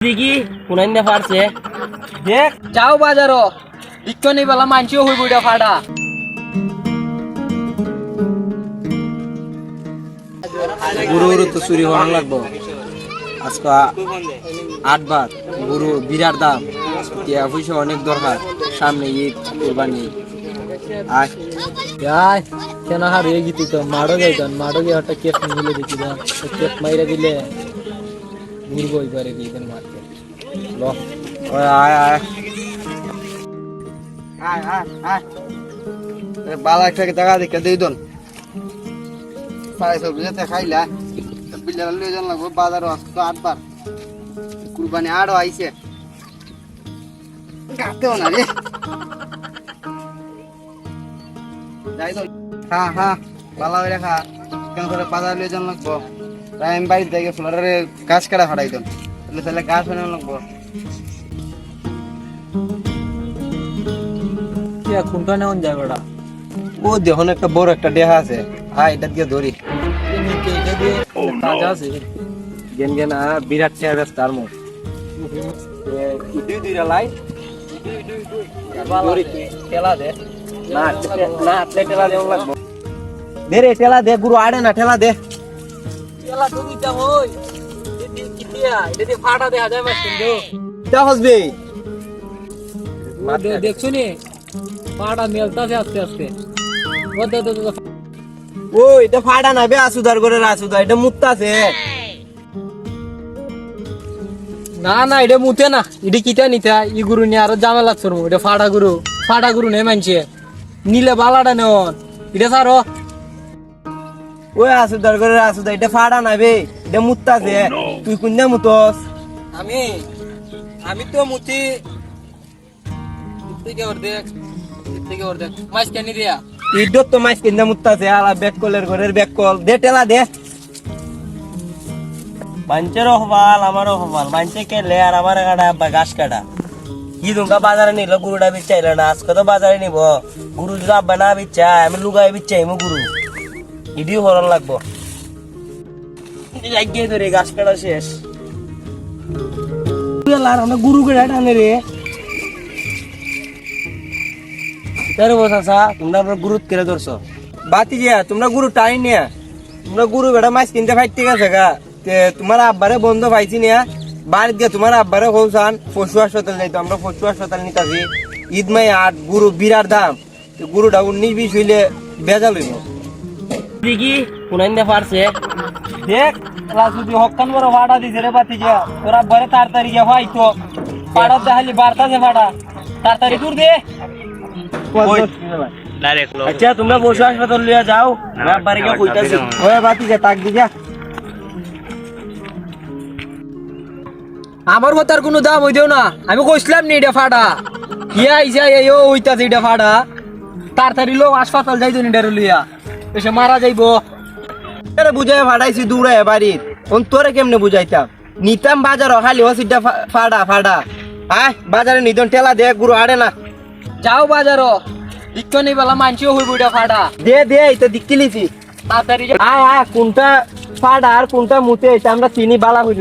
দেখি কোনাইন দে পারছে দেখ যাও বাজার ইক্ষণি বেলা মানছিও হইব এটা ফাড়া গরু গরু তো চুরি হওয়ার লাগবো আজকে আট বার গরু বিরাট দাম। টিয়া পয়সা অনেক দরকার সামনে ঈদ কোরবানি আয় যাই কেন হার হয়ে গিয়ে তো মাড়ো যাইতাম মাড়ো গিয়ে একটা কেপ মিলে দেখি কেপ মাইরা দিলে। ঘুরবো এবারে দিয়ে মারতে ল। আয় আয় আয়। আয় আয় বালা একটা টাকা দেখে দিই দন। সাড়ে সবজি যেতে খাইলা। বিল্লার লিয়ে জান লাগবো বাজার আসতো আটবার। কুরবানি আড়ো আইছে। গাতেও না রে। যাই তো। হ্যাঁ হ্যাঁ বালা হয়ে খা। কেন করে বাজার লিয়ে জান লাগবো? তাই আমি বাড়িতে যাই ফ্লোরে গাছ কাটা ফাটাই দন তাহলে তাহলে গাছ বানানো লাগবো। কি কোনটা নেওয়া যায় বেড়া ও দেখুন একটা বড় একটা দেহা আছে। হ্যাঁ এটা দিয়ে ধরি। তাজা আছে। গেন গেন আর বিরাট চেয়ার ব্যস্ত আর মো দুই দুইটা লাই। ধরি। তেলা দে। না টে- না আটলে ঠেলা দেওয়া লাগবো। দে রে ঠেলা দে গুরু আড়ে না ঠেলা দে। তেলা এটা দিয়ে? ফাটা দেখা যায় মাস হসবে। দেখছ নি? ফাটা মেলতাছে আস্তে আস্তে। ও দে দে দে ও এটা ফাড়া না বে আসুদার করে আসুদা এটা না না মুতে না। এটা কিটা নিতে? ই গুরু নিয়ে আরও জামেলা এটা ফাটা গুরু। ফাটা গুরু নেই মানছে। নিলে বালাটা নেওন এটা সারো ওই আসুদার করে আসুদা এটা ফাড়া না বে এটা মুত্তাছে তুই কোনটা মুতস। আমি আমি তো মুতি। থেকে ওর দেখ থেকে ওর দেখ। মাছ কেন দিয়া? ইডত তো মাইস কিনতে মুত্তাছে আলা ব্যাক কলের ঘরের ব্যাক কল। দে ঠেলা দে। বাঞ্চেরও হবাল আমারও হবাল বাঞ্চে কেলে আর আমার কাটা আব্বা গাছ কাটা কি দুঙ্গা বাজারে নিল গুরুটা বিচ্ছাইল না। আজকে তো বাজারে নিব। গুরু যদি আব্বা না বিচ্ছাই আমি লুগাই বিচ্ছাই মু গুরু। ইডিও হরণ লাগবো। লাগিয়ে ধরে গাছ কাটা শেষ। আর গুরু কেটা টানে রে। তারে বসাসা তোমরা আমরা গুরুত কেড়ে ধরছো। বাতি দিয়া তোমরা গুরু টাই নিয়া। তোমরা গুরু বেটা মাছ কিনতে ঠিক আছে গা। তোমার আব্বারে বন্ধ পাইছি নিয়া। বাড়িতে গিয়ে তোমার আব্বারে কৌসান পশু হাসপাতাল যাইতো আমরা পশু হাসপাতাল নিতাছি ঈদ মাই আট গুরু বিরাট দাম। গুরুটা উনিশ বিশ হইলে বেজাল হইব। দেখি কোনাইন দে পারছে। দেখ ক্লাস যদি হকান বড় ফাটা দিছে রে বাতি যা তোরা বরে তাড়াতাড়ি গিয়া হয়তো পাড়া দেখালি বার্তা যে ফাটা তাড়াতাড়ি দূর দে। আচ্ছা তোমরা পশু হাসপাতাল লিয়া যাও। আমার বাড়ি গিয়ে কইতাছি। ওই বাতি যা তাক দি যা আমার কথার কোনো দাম হইতেও না। আমি কইছিলাম নি এটা ফাটা। ইয়া ইসা এও হইতাছে এটা ফাটা। তাড়াতাড়ি লোক হাসপাতাল যাইতো নি ডেরে লইয়া। এসে মারা যাইবো। আরে বুঝাই ফাটাইছি দূরে বাড়ির। কোন তোরে কেমনে বুঝাইতাম? নিতাম বাজার খালি হসিটা ফাড়া ফাড়া। আয় বাজারে নিতন ঠেলা দে গুরু আড়ে না। যাও বাজারও ইক্ষণি বেলা মানছিও হইব এটা ফাটা দে দে এটা দিকিলিছি তাড়াতাড়ি। আয় আয় কোনটা ফাড়া আর কোনটা মুতে এটা আমরা চিনি বালা হইল